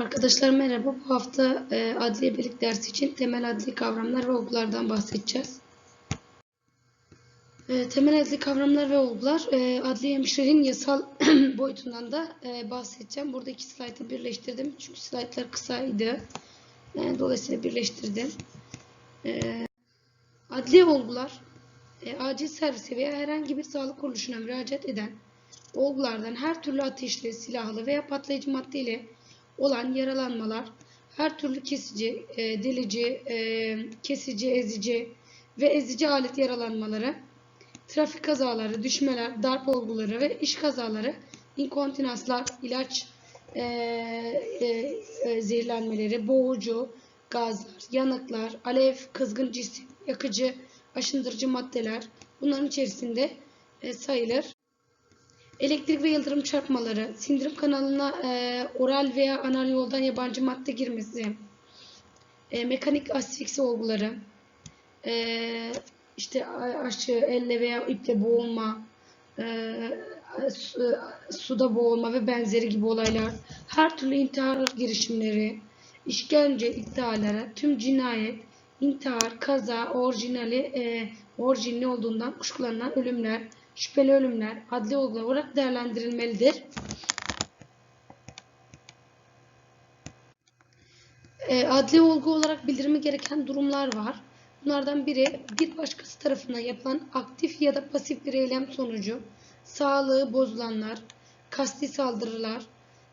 Arkadaşlar merhaba. Bu hafta e, adliye birlik dersi için temel adli kavramlar ve olgulardan bahsedeceğiz. E, temel adli kavramlar ve olgular e, adli hemşirenin yasal boyutundan da e, bahsedeceğim. Burada iki slaytı birleştirdim. Çünkü slaytlar kısaydı. E, dolayısıyla birleştirdim. E, adli olgular e, acil servise veya herhangi bir sağlık kuruluşuna müracaat eden olgulardan her türlü ateşli, silahlı veya patlayıcı madde ile olan yaralanmalar, her türlü kesici, e, delici, e, kesici, ezici ve ezici alet yaralanmaları, trafik kazaları, düşmeler, darp olguları ve iş kazaları, inkontinensler, ilaç e, e, e, zehirlenmeleri, boğucu, gazlar, yanıklar, alev, kızgın cisim, yakıcı, aşındırıcı maddeler bunların içerisinde e, sayılır. Elektrik ve yıldırım çarpmaları, sindirim kanalına e, oral veya anal yoldan yabancı madde girmesi, e, mekanik asfiksi olguları, e, işte aşı, elle veya iple boğulma, e, su, suda boğulma ve benzeri gibi olaylar, her türlü intihar girişimleri, işkence iddiaları, tüm cinayet, intihar, kaza, orijinali, e, orijinli olduğundan kuşkulanan ölümler, şüpheli ölümler adli olgu olarak değerlendirilmelidir. E, adli olgu olarak bildirimi gereken durumlar var. Bunlardan biri bir başkası tarafından yapılan aktif ya da pasif bir eylem sonucu sağlığı bozulanlar, kasti saldırılar,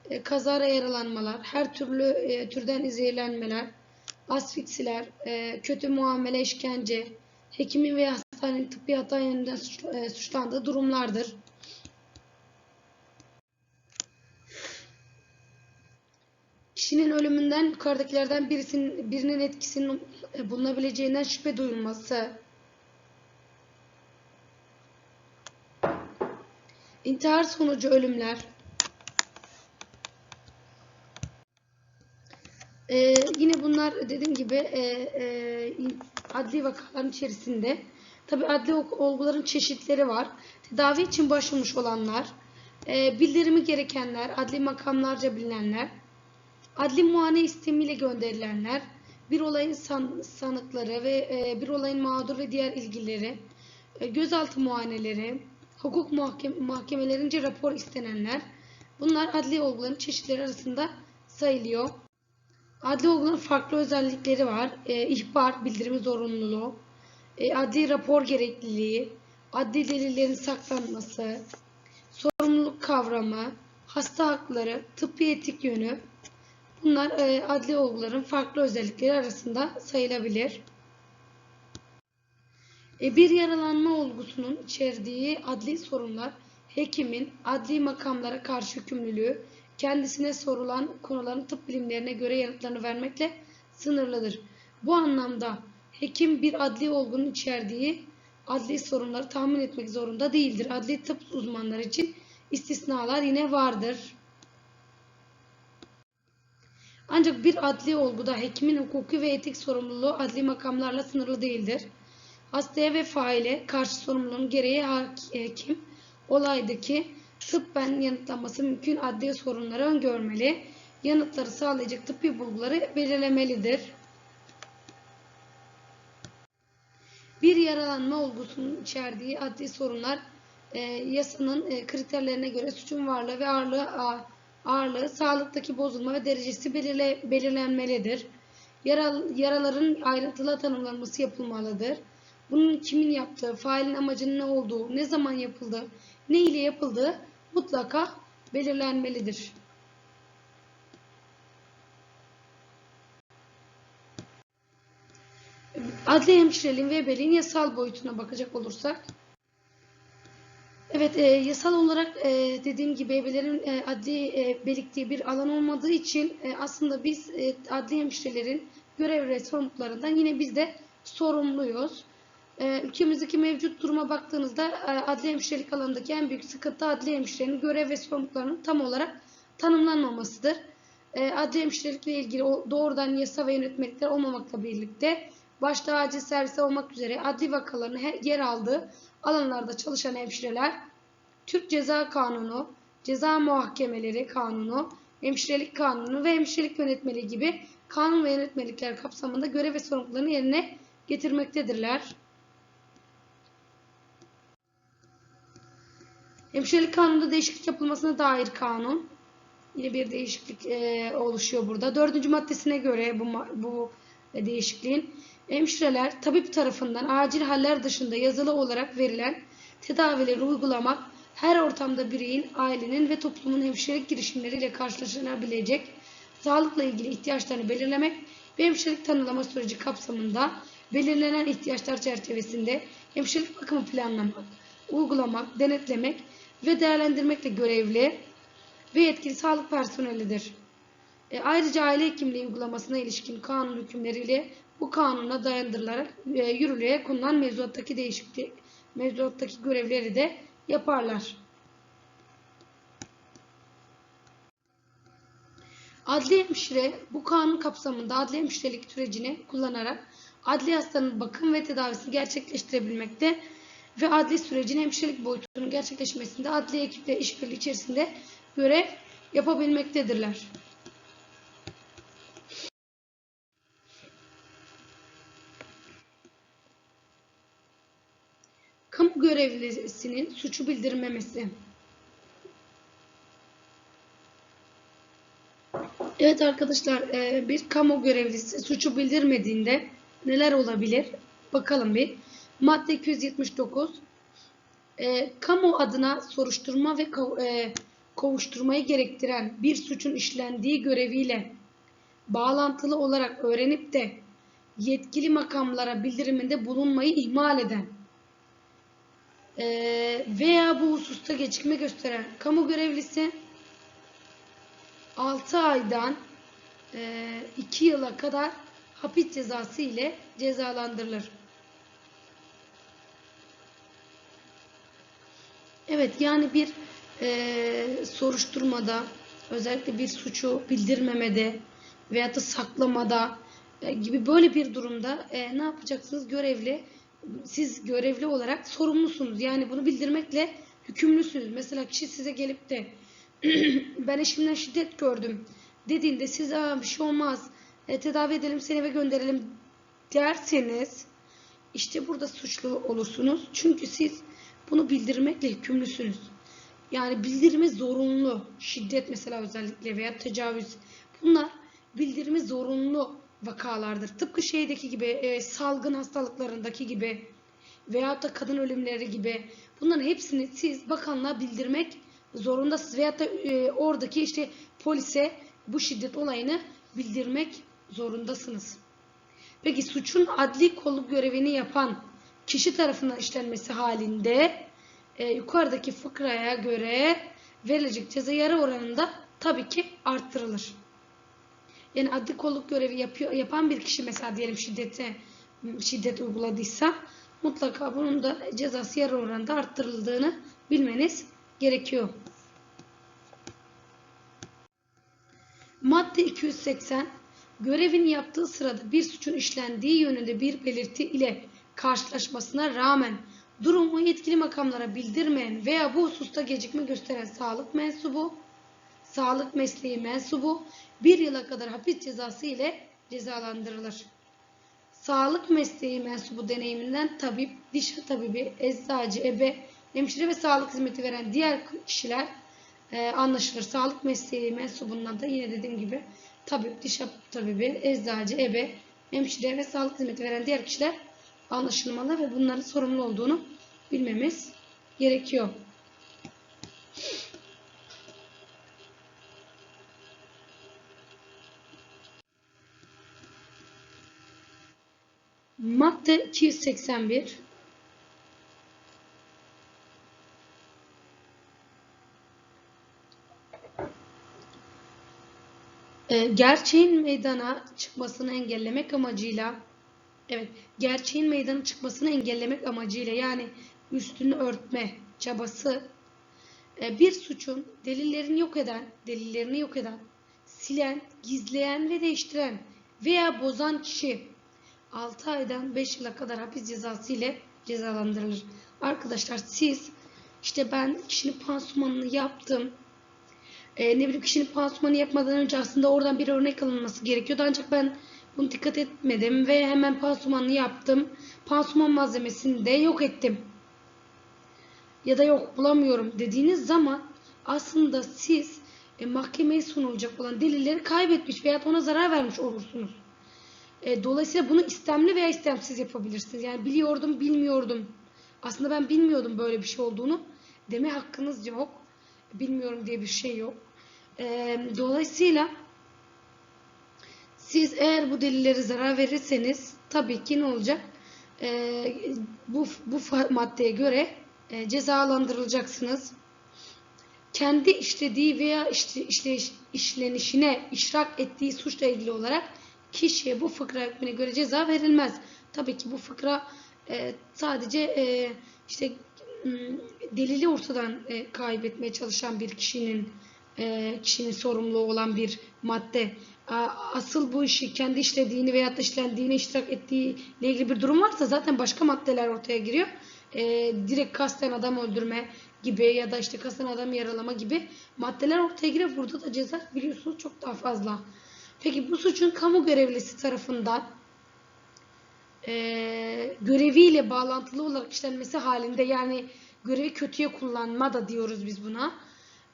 e, kazara yaralanmalar, her türlü e, türden zehirlenmeler, asfiksiler, e, kötü muamele, işkence, hekimin veya hastanenin tıbbi hata yönünden suçlandığı durumlardır. Kişinin ölümünden yukarıdakilerden birisinin, birinin etkisinin bulunabileceğinden şüphe duyulması, intihar sonucu ölümler, Ee, yine bunlar dediğim gibi e, e, adli vakaların içerisinde. Tabi adli olguların çeşitleri var. Tedavi için başvurmuş olanlar, e, bildirimi gerekenler, adli makamlarca bilinenler, adli muayene istemiyle gönderilenler, bir olayın san, sanıkları ve e, bir olayın mağdur ve diğer ilgileri, e, gözaltı muayeneleri, hukuk mahkem mahkemelerince rapor istenenler, bunlar adli olguların çeşitleri arasında sayılıyor. Adli olguların farklı özellikleri var. E, ihbar, bildirimi zorunluluğu, e, adli rapor gerekliliği, adli delillerin saklanması, sorumluluk kavramı, hasta hakları, tıbbi etik yönü. Bunlar e, adli olguların farklı özellikleri arasında sayılabilir. E, bir yaralanma olgusunun içerdiği adli sorunlar, hekimin adli makamlara karşı yükümlülüğü, kendisine sorulan konuların tıp bilimlerine göre yanıtlarını vermekle sınırlıdır. Bu anlamda hekim bir adli olgunun içerdiği adli sorunları tahmin etmek zorunda değildir. Adli tıp uzmanları için istisnalar yine vardır. Ancak bir adli olguda hekimin hukuki ve etik sorumluluğu adli makamlarla sınırlı değildir. Hastaya ve faile karşı sorumluluğun gereği hekim olaydaki tıbben yanıtlanması mümkün adli sorunları öngörmeli, yanıtları sağlayacak tıbbi bulguları belirlemelidir. Bir yaralanma olgusunun içerdiği adli sorunlar e, yasanın e, kriterlerine göre suçun varlığı ve ağırlığı, ağırlığı, sağlıktaki bozulma ve derecesi belirle, belirlenmelidir. Yaral, yaraların ayrıntılı tanımlanması yapılmalıdır. Bunun kimin yaptığı, failin amacının ne olduğu, ne zaman yapıldığı, ne ile yapıldığı mutlaka belirlenmelidir. Adli hemşireliğin ve ebeliğin yasal boyutuna bakacak olursak Evet, e, yasal olarak e, dediğim gibi ebelerin e, adli e, belik bir alan olmadığı için e, aslında biz e, adli hemşirelerin görev ve sorumluluklarından yine biz de sorumluyuz. Ee, ülkemizdeki mevcut duruma baktığınızda e, adli hemşirelik alanındaki en büyük sıkıntı adli hemşirenin görev ve sorumluluklarının tam olarak tanımlanmamasıdır. Ee, adli hemşirelikle ilgili doğrudan yasa ve yönetmelikler olmamakla birlikte başta acil servise olmak üzere adli vakaların yer aldığı alanlarda çalışan hemşireler Türk Ceza Kanunu, Ceza Muhakemeleri Kanunu, hemşirelik kanunu ve hemşirelik yönetmeliği gibi kanun ve yönetmelikler kapsamında görev ve sorumluluklarını yerine getirmektedirler. Hemşirelik kanununda değişiklik yapılmasına dair kanun. Yine bir değişiklik e, oluşuyor burada. Dördüncü maddesine göre bu, bu e, değişikliğin hemşireler tabip tarafından acil haller dışında yazılı olarak verilen tedavileri uygulamak, her ortamda bireyin, ailenin ve toplumun hemşirelik girişimleriyle karşılaşılabilecek sağlıkla ilgili ihtiyaçlarını belirlemek ve hemşirelik tanımlama süreci kapsamında belirlenen ihtiyaçlar çerçevesinde hemşirelik bakımı planlamak, uygulamak, denetlemek ve değerlendirmekle görevli ve yetkili sağlık personelidir. E, ayrıca aile hekimliği uygulamasına ilişkin kanun hükümleriyle bu kanuna dayandırılarak e, yürürlüğe konulan mevzuattaki değişiklik mevzuattaki görevleri de yaparlar. Adli hemşire bu kanun kapsamında adli hemşirelik sürecini kullanarak adli hastanın bakım ve tedavisini gerçekleştirebilmekte ve adli sürecin hemşirelik boyutunun gerçekleşmesinde adli ekiple işbirliği içerisinde görev yapabilmektedirler. Kamu görevlisinin suçu bildirmemesi. Evet arkadaşlar e, bir kamu görevlisi suçu bildirmediğinde neler olabilir? Bakalım bir. Madde 279 e, kamu adına soruşturma ve e, kovuşturmayı gerektiren bir suçun işlendiği göreviyle bağlantılı olarak öğrenip de yetkili makamlara bildiriminde bulunmayı ihmal eden e, veya bu hususta gecikme gösteren kamu görevlisi 6 aydan 2 yıla kadar hapis cezası ile cezalandırılır. Evet yani bir e, soruşturmada özellikle bir suçu bildirmemede veyahut da saklamada e, gibi böyle bir durumda e, ne yapacaksınız? Görevli siz görevli olarak sorumlusunuz. Yani bunu bildirmekle hükümlüsünüz. Mesela kişi size gelip de ben eşimden şiddet gördüm dediğinde siz Aa, bir şey olmaz e, tedavi edelim seni eve gönderelim derseniz işte burada suçlu olursunuz. Çünkü siz bunu bildirmekle hükümlüsünüz. Yani bildirme zorunlu. Şiddet mesela özellikle veya tecavüz. Bunlar bildirme zorunlu vakalardır. Tıpkı şeydeki gibi e, salgın hastalıklarındaki gibi veyahut da kadın ölümleri gibi bunların hepsini siz bakanlığa bildirmek zorundasınız. Veyahut da e, oradaki işte polise bu şiddet olayını bildirmek zorundasınız. Peki suçun adli kolluk görevini yapan kişi tarafından işlenmesi halinde e, yukarıdaki fıkraya göre verilecek ceza yarı oranında tabii ki arttırılır. Yani adli kolluk görevi yapıyor, yapan bir kişi mesela diyelim şiddete şiddet uyguladıysa mutlaka bunun da cezası yarı oranında arttırıldığını bilmeniz gerekiyor. Madde 280 görevini yaptığı sırada bir suçun işlendiği yönünde bir belirti ile karşılaşmasına rağmen durumu yetkili makamlara bildirmeyen veya bu hususta gecikme gösteren sağlık mensubu, sağlık mesleği mensubu bir yıla kadar hapis cezası ile cezalandırılır. Sağlık mesleği mensubu deneyiminden tabip, diş tabibi, eczacı, ebe, hemşire ve sağlık hizmeti veren diğer kişiler e, anlaşılır. Sağlık mesleği mensubundan da yine dediğim gibi tabip, diş tabibi, eczacı, ebe, hemşire ve sağlık hizmeti veren diğer kişiler anlaşılmalı ve bunların sorumlu olduğunu bilmemiz gerekiyor. Madde 281 Ee, gerçeğin meydana çıkmasını engellemek amacıyla evet gerçeğin meydana çıkmasını engellemek amacıyla yani üstünü örtme çabası e, bir suçun delillerini yok eden delillerini yok eden silen gizleyen ve değiştiren veya bozan kişi 6 aydan 5 yıla kadar hapis cezası ile cezalandırılır. Arkadaşlar siz işte ben kişinin pansumanını yaptım e, ne bileyim kişinin pansumanı yapmadan önce aslında oradan bir örnek alınması gerekiyordu. Ancak ben bunu dikkat etmedim ve hemen pansumanını yaptım. Pansuman malzemesini de yok ettim. Ya da yok bulamıyorum dediğiniz zaman aslında siz e, mahkemeye sunulacak olan delilleri kaybetmiş veya ona zarar vermiş olursunuz. E, dolayısıyla bunu istemli veya istemsiz yapabilirsiniz. Yani biliyordum, bilmiyordum. Aslında ben bilmiyordum böyle bir şey olduğunu. Deme hakkınız yok. Bilmiyorum diye bir şey yok. E, dolayısıyla siz eğer bu delilleri zarar verirseniz tabii ki ne olacak? E, bu, bu maddeye göre e, cezalandırılacaksınız. Kendi işlediği veya işte, işte işlenişine işrak ettiği suçla ilgili olarak kişiye bu fıkra hükmüne göre ceza verilmez. Tabii ki bu fıkra e, sadece e, işte delili ortadan e, kaybetmeye çalışan bir kişinin e, kişinin sorumluluğu olan bir madde. Asıl bu işi kendi işlediğini veya da işlendiğini iştirak ettiği ile ilgili bir durum varsa zaten başka maddeler ortaya giriyor. E, direkt kasten adam öldürme gibi ya da işte kasten adam yaralama gibi maddeler ortaya giriyor. Burada da ceza biliyorsunuz çok daha fazla. Peki bu suçun kamu görevlisi tarafından e, göreviyle bağlantılı olarak işlenmesi halinde yani görevi kötüye kullanma da diyoruz biz buna.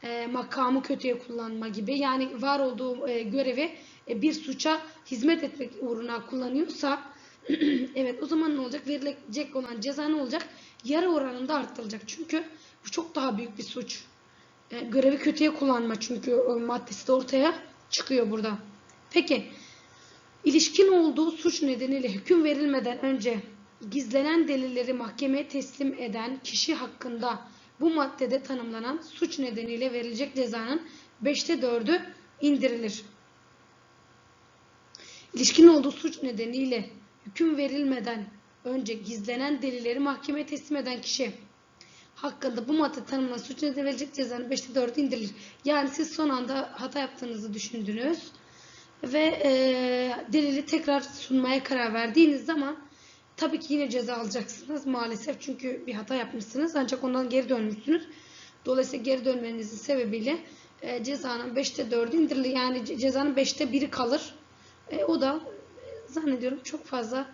E, makamı kötüye kullanma gibi. Yani var olduğu e, görevi e, bir suça hizmet etmek uğruna kullanıyorsa evet o zaman ne olacak? Verilecek olan ceza ne olacak? Yarı oranında arttırılacak. Çünkü bu çok daha büyük bir suç. E, görevi kötüye kullanma çünkü o maddesi de ortaya çıkıyor burada. Peki ilişkin olduğu suç nedeniyle hüküm verilmeden önce gizlenen delilleri mahkemeye teslim eden kişi hakkında bu maddede tanımlanan suç nedeniyle verilecek cezanın 5'te 4'ü indirilir. İlişkin olduğu suç nedeniyle hüküm verilmeden önce gizlenen delilleri mahkemeye teslim eden kişi hakkında bu madde tanımlanan suç nedeniyle verilecek cezanın 5'te 4'ü indirilir. Yani siz son anda hata yaptığınızı düşündünüz ve e, delili tekrar sunmaya karar verdiğiniz zaman tabii ki yine ceza alacaksınız maalesef çünkü bir hata yapmışsınız ancak ondan geri dönmüşsünüz. Dolayısıyla geri dönmenizin sebebiyle e, cezanın 5'te 4'ü indirilir. Yani cezanın 5'te 1'i kalır. E, o da e, zannediyorum çok fazla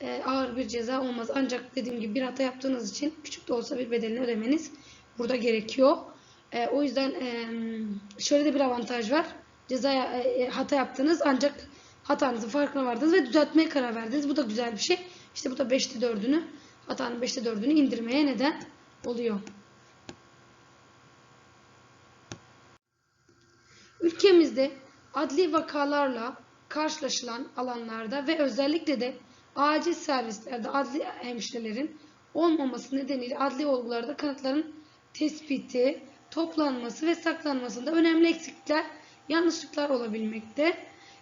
e, ağır bir ceza olmaz. Ancak dediğim gibi bir hata yaptığınız için küçük de olsa bir bedelini ödemeniz burada gerekiyor. E, o yüzden e, şöyle de bir avantaj var ceza e, e, hata yaptınız ancak hatanızın farkına vardınız ve düzeltmeye karar verdiniz. Bu da güzel bir şey. İşte bu da 5'te 4'ünü hatanın 5'te 4'ünü indirmeye neden oluyor. Ülkemizde adli vakalarla karşılaşılan alanlarda ve özellikle de acil servislerde adli hemşirelerin olmaması nedeniyle adli olgularda kanıtların tespiti, toplanması ve saklanmasında önemli eksiklikler yanlışlıklar olabilmekte.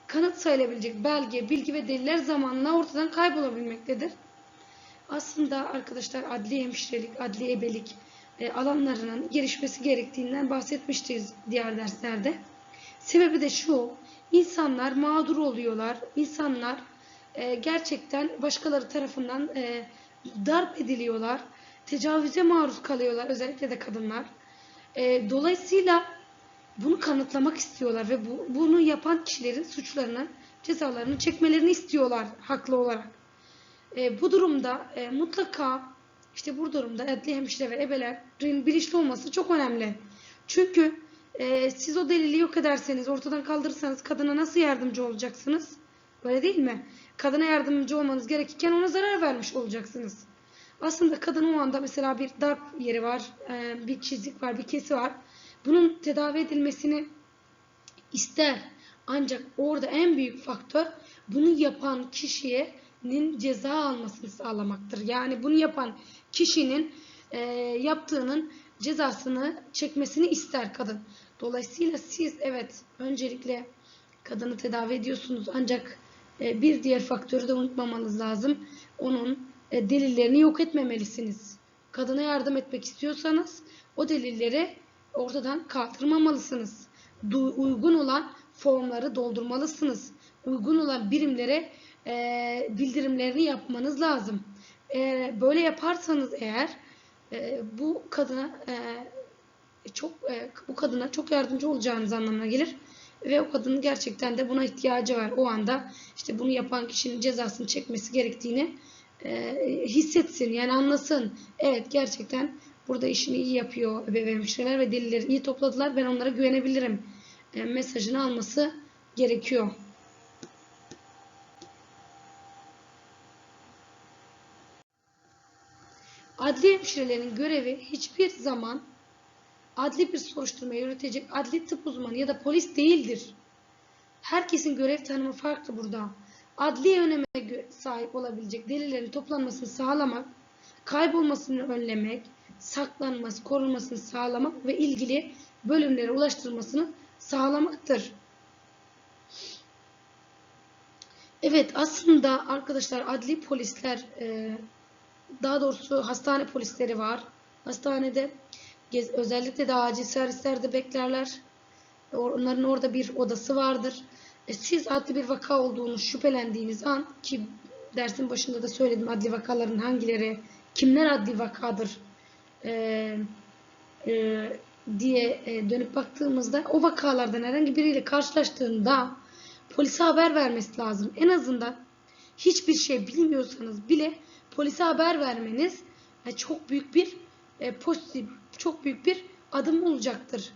Kanıt sayılabilecek belge, bilgi ve deliller zamanla ortadan kaybolabilmektedir. Aslında arkadaşlar adli hemşirelik, adli ebelik e, alanlarının gelişmesi gerektiğinden bahsetmiştiz diğer derslerde. Sebebi de şu, insanlar mağdur oluyorlar, insanlar e, gerçekten başkaları tarafından e, darp ediliyorlar, tecavüze maruz kalıyorlar, özellikle de kadınlar. Dolayısıyla bunu kanıtlamak istiyorlar ve bu, bunu yapan kişilerin suçlarını, cezalarını çekmelerini istiyorlar haklı olarak. E, bu durumda e, mutlaka işte bu durumda adli hemşire ve ebelerin bilinçli olması çok önemli. Çünkü e, siz o delili yok ederseniz, ortadan kaldırırsanız kadına nasıl yardımcı olacaksınız? Böyle değil mi? Kadına yardımcı olmanız gerekirken ona zarar vermiş olacaksınız. Aslında kadın o anda mesela bir darp yeri var, e, bir çizik var, bir kesi var. Bunun tedavi edilmesini ister. Ancak orada en büyük faktör bunu yapan kişinin ceza almasını sağlamaktır. Yani bunu yapan kişinin e, yaptığının cezasını çekmesini ister kadın. Dolayısıyla siz evet öncelikle kadını tedavi ediyorsunuz ancak e, bir diğer faktörü de unutmamanız lazım. Onun e, delillerini yok etmemelisiniz. Kadına yardım etmek istiyorsanız o delilleri ortadan kaldırmamalısınız. Du uygun olan formları doldurmalısınız. Uygun olan birimlere e, bildirimlerini yapmanız lazım. E, böyle yaparsanız eğer e, bu kadına e, çok e, bu kadına çok yardımcı olacağınız anlamına gelir. Ve o kadının gerçekten de buna ihtiyacı var. O anda işte bunu yapan kişinin cezasını çekmesi gerektiğini e, hissetsin. Yani anlasın. Evet gerçekten burada işini iyi yapıyor ebeveyn hemşireler ve delilleri iyi topladılar. Ben onlara güvenebilirim. E, mesajını alması gerekiyor. Adli hemşirelerin görevi hiçbir zaman adli bir soruşturma yürütecek adli tıp uzmanı ya da polis değildir. Herkesin görev tanımı farklı burada. Adli öneme sahip olabilecek delillerin toplanmasını sağlamak, kaybolmasını önlemek, saklanması, korunmasını sağlamak ve ilgili bölümlere ulaştırılmasını sağlamaktır. Evet aslında arkadaşlar adli polisler e, daha doğrusu hastane polisleri var. Hastanede özellikle de acil servislerde beklerler. Onların orada bir odası vardır. E, siz adli bir vaka olduğunu şüphelendiğiniz an ki dersin başında da söyledim adli vakaların hangileri, kimler adli vakadır e, e, diye e, dönüp baktığımızda o vakalardan herhangi biriyle karşılaştığında polise haber vermesi lazım. En azından hiçbir şey bilmiyorsanız bile polise haber vermeniz e, çok büyük bir e, pozitif, çok büyük bir adım olacaktır.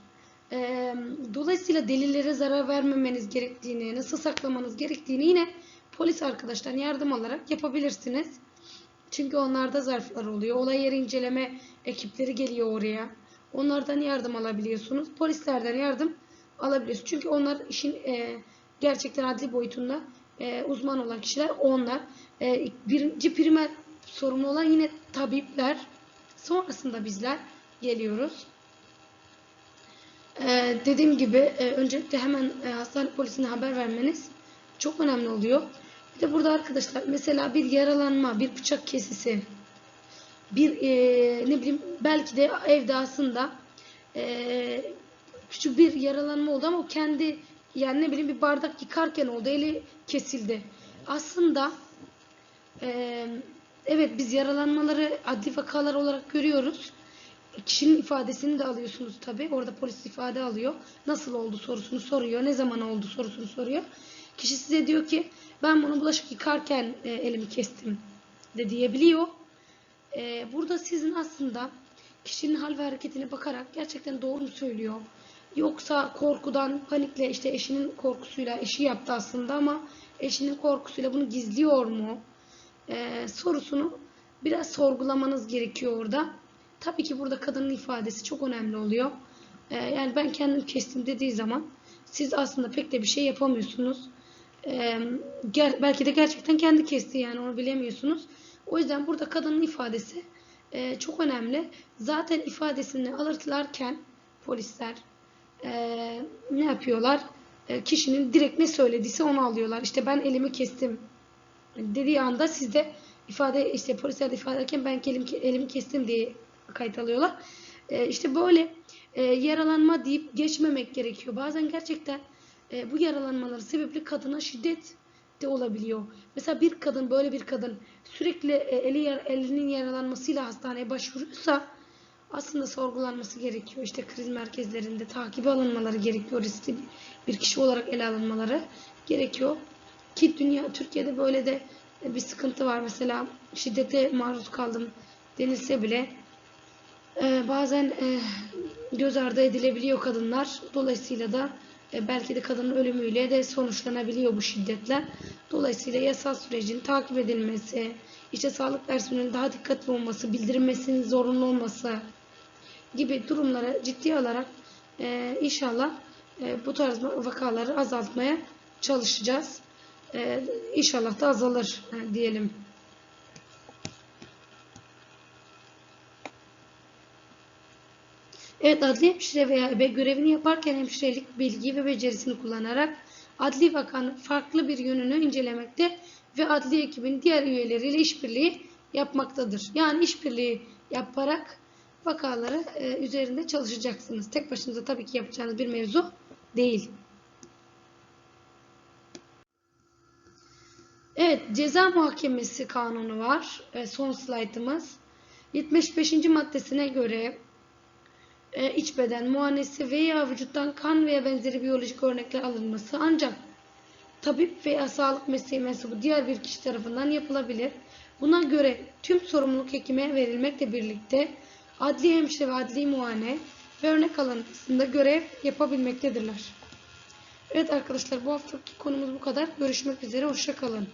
Dolayısıyla delillere zarar vermemeniz gerektiğini, nasıl saklamanız gerektiğini yine polis arkadaştan yardım alarak yapabilirsiniz. Çünkü onlarda zarflar oluyor. Olay yeri inceleme ekipleri geliyor oraya. Onlardan yardım alabiliyorsunuz. Polislerden yardım alabiliyorsunuz. Çünkü onlar işin e, gerçekten adli boyutunda e, uzman olan kişiler onlar. E, birinci primer sorumlu olan yine tabipler. Sonrasında bizler geliyoruz. Ee, dediğim gibi e, öncelikle hemen e, hastane polisine haber vermeniz çok önemli oluyor. De burada arkadaşlar mesela bir yaralanma, bir bıçak kesisi, bir e, ne bileyim belki de evde aslında e, küçük bir yaralanma oldu ama o kendi yani ne bileyim bir bardak yıkarken oldu, eli kesildi. Aslında e, evet biz yaralanmaları adli vakalar olarak görüyoruz. Kişinin ifadesini de alıyorsunuz tabi. Orada polis ifade alıyor. Nasıl oldu sorusunu soruyor. Ne zaman oldu sorusunu soruyor. Kişi size diyor ki ben bunu bulaşık yıkarken e, elimi kestim de diyebiliyor. E, burada sizin aslında kişinin hal ve hareketine bakarak gerçekten doğru mu söylüyor? Yoksa korkudan, panikle işte eşinin korkusuyla eşi yaptı aslında ama eşinin korkusuyla bunu gizliyor mu? E, sorusunu biraz sorgulamanız gerekiyor orada. Tabii ki burada kadının ifadesi çok önemli oluyor. Ee, yani ben kendim kestim dediği zaman siz aslında pek de bir şey yapamıyorsunuz. Ger belki de gerçekten kendi kesti yani onu bilemiyorsunuz. O yüzden burada kadının ifadesi e, çok önemli. Zaten ifadesini alırlarken polisler e, ne yapıyorlar? E, kişinin direkt ne söylediyse onu alıyorlar. İşte ben elimi kestim dediği anda sizde ifade işte polisler de ifade ederken ben elimi, elimi kestim diye kayıt alıyorlar. E, işte böyle e, yaralanma deyip geçmemek gerekiyor. Bazen gerçekten e, bu yaralanmaların sebeple kadına şiddet de olabiliyor. Mesela bir kadın böyle bir kadın sürekli e, eli elinin yaralanmasıyla hastaneye başvuruyorsa aslında sorgulanması gerekiyor. İşte kriz merkezlerinde takibi alınmaları gerekiyor. Riskli bir kişi olarak ele alınmaları gerekiyor. Ki dünya Türkiye'de böyle de bir sıkıntı var. Mesela şiddete maruz kaldım denilse bile e, bazen e, göz ardı edilebiliyor kadınlar. Dolayısıyla da e, belki de kadının ölümüyle de sonuçlanabiliyor bu şiddetler. Dolayısıyla yasal sürecin takip edilmesi, işte sağlık personelinin daha dikkatli olması, bildirilmesinin zorunlu olması gibi durumlara ciddi alarak e, inşallah e, bu tarz vakaları azaltmaya çalışacağız. E, inşallah da azalır e, diyelim. Evet adli hemşire veya ebe görevini yaparken hemşirelik bilgi ve becerisini kullanarak adli vakanın farklı bir yönünü incelemekte ve adli ekibin diğer üyeleriyle işbirliği yapmaktadır. Yani işbirliği yaparak vakaları e, üzerinde çalışacaksınız. Tek başınıza tabii ki yapacağınız bir mevzu değil. Evet, ceza muhakemesi kanunu var. E, son slaytımız. 75. maddesine göre e, iç beden muayenesi veya vücuttan kan veya benzeri biyolojik örnekler alınması ancak tabip veya sağlık mesleği mensubu diğer bir kişi tarafından yapılabilir. Buna göre tüm sorumluluk hekime verilmekle birlikte adli hemşire ve adli muayene ve örnek alanında görev yapabilmektedirler. Evet arkadaşlar bu haftaki konumuz bu kadar. Görüşmek üzere. Hoşça kalın.